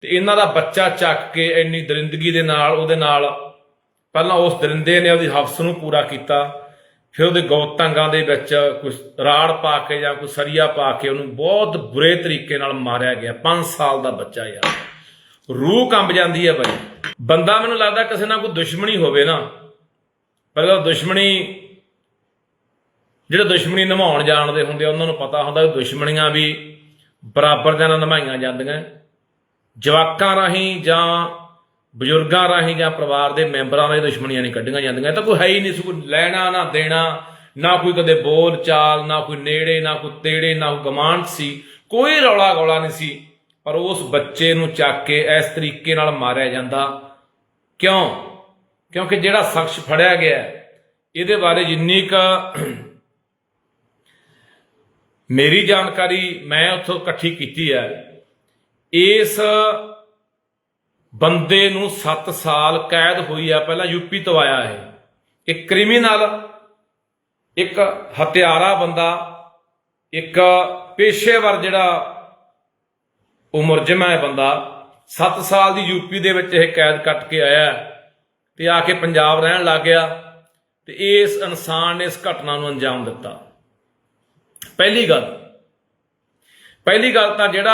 ਤੇ ਇਹਨਾਂ ਦਾ ਬੱਚਾ ਚੱਕ ਕੇ ਇੰਨੀ ਦਰਿੰਦਗੀ ਦੇ ਨਾਲ ਉਹਦੇ ਨਾਲ ਪਹਿਲਾਂ ਉਸ ਦਰਿੰਦੇ ਨੇ ਉਹਦੀ ਹਫਸ ਨੂੰ ਪੂਰਾ ਕੀਤਾ ਫਿਰ ਉਹਦੇ ਗੌਤੰਗਾਂ ਦੇ ਵਿੱਚ ਕੁਝ ਰਾੜ ਪਾ ਕੇ ਜਾਂ ਕੋਈ ਸਰੀਆ ਪਾ ਕੇ ਉਹਨੂੰ ਬਹੁਤ ਬੁਰੇ ਤਰੀਕੇ ਨਾਲ ਮਾਰਿਆ ਗਿਆ 5 ਸਾਲ ਦਾ ਬੱਚਾ ਯਾਰ। ਰੂਹ ਕੰਬ ਜਾਂਦੀ ਹੈ ਬਾਈ। ਬੰਦਾ ਮੈਨੂੰ ਲੱਗਦਾ ਕਿਸੇ ਨਾਲ ਕੋਈ ਦੁਸ਼ਮਣੀ ਹੋਵੇ ਨਾ ਪਹਿਲਾਂ ਦੁਸ਼ਮਣੀ ਜਿਹੜੇ ਦੁਸ਼ਮਣੀ ਨਿਭਾਉਣ ਜਾਣਦੇ ਹੁੰਦੇ ਆ, ਉਹਨਾਂ ਨੂੰ ਪਤਾ ਹੁੰਦਾ ਕਿ ਦੁਸ਼ਮਣੀਆਂ ਵੀ ਬਰਾਬਰ ਦੇ ਨਾਲ ਨਿਭਾਈਆਂ ਜਾਂਦੀਆਂ। ਜਵਾਕਾਂ ਰਾਹੀਂ ਜਾਂ ਬਜ਼ੁਰਗਾਂ ਰਾਹੀਂ ਜਾਂ ਪਰਿਵਾਰ ਦੇ ਮੈਂਬਰਾਂ ਰਾਹੀਂ ਦੁਸ਼ਮਣੀਆਂ ਨਹੀਂ ਕੱਢੀਆਂ ਜਾਂਦੀਆਂ। ਤਾਂ ਕੋਈ ਹੈ ਹੀ ਨਹੀਂ ਸੀ, ਕੋਈ ਲੈਣਾ ਨਾ ਦੇਣਾ, ਨਾ ਕੋਈ ਕਦੇ ਬੋਲ ਚਾਲ, ਨਾ ਕੋਈ ਨੇੜੇ, ਨਾ ਕੋਈ ਤੇੜੇ, ਨਾ ਕੋਈ ਗਮਾਂਡ ਸੀ। ਕੋਈ ਰੌਲਾ ਗੋਲਾ ਨਹੀਂ ਸੀ, ਪਰ ਉਸ ਬੱਚੇ ਨੂੰ ਚੱਕ ਕੇ ਇਸ ਤਰੀਕੇ ਨਾਲ ਮਾਰਿਆ ਜਾਂਦਾ। ਕਿਉਂ? ਕਿਉਂਕਿ ਜਿਹੜਾ ਸ਼ਖਸ ਫੜਿਆ ਗਿਆ, ਇਹਦੇ ਬਾਰੇ ਜਿੰਨੀ ਕ ਮੇਰੀ ਜਾਣਕਾਰੀ ਮੈਂ ਉੱਥੋਂ ਇਕੱਠੀ ਕੀਤੀ ਹੈ ਇਸ ਬੰਦੇ ਨੂੰ 7 ਸਾਲ ਕੈਦ ਹੋਈ ਆ, ਪਹਿਲਾਂ ਯੂਪੀ ਤੋਂ ਆਇਆ ਹੈ ਇੱਕ ਕ੍ਰਿਮੀਨਲ, ਇੱਕ ਹਥਿਆਰਾ ਬੰਦਾ, ਇੱਕ ਪੇਸ਼ੇਵਰ ਜਿਹੜਾ ਉਹ ਮੁਰਜਮ ਹੈ ਬੰਦਾ 7 ਸਾਲ ਦੀ ਯੂਪੀ ਦੇ ਵਿੱਚ ਇਹ ਕੈਦ ਕੱਟ ਕੇ ਆਇਆ ਹੈ ਤੇ ਆ ਕੇ ਪੰਜਾਬ ਰਹਿਣ ਲੱਗ ਗਿਆ ਤੇ ਇਸ ਇਨਸਾਨ ਨੇ ਇਸ ਘਟਨਾ ਨੂੰ ਅੰਜਾਮ ਦਿੱਤਾ। ਪਹਿਲੀ ਗੱਲ ਪਹਿਲੀ ਗੱਲ ਤਾਂ ਜਿਹੜਾ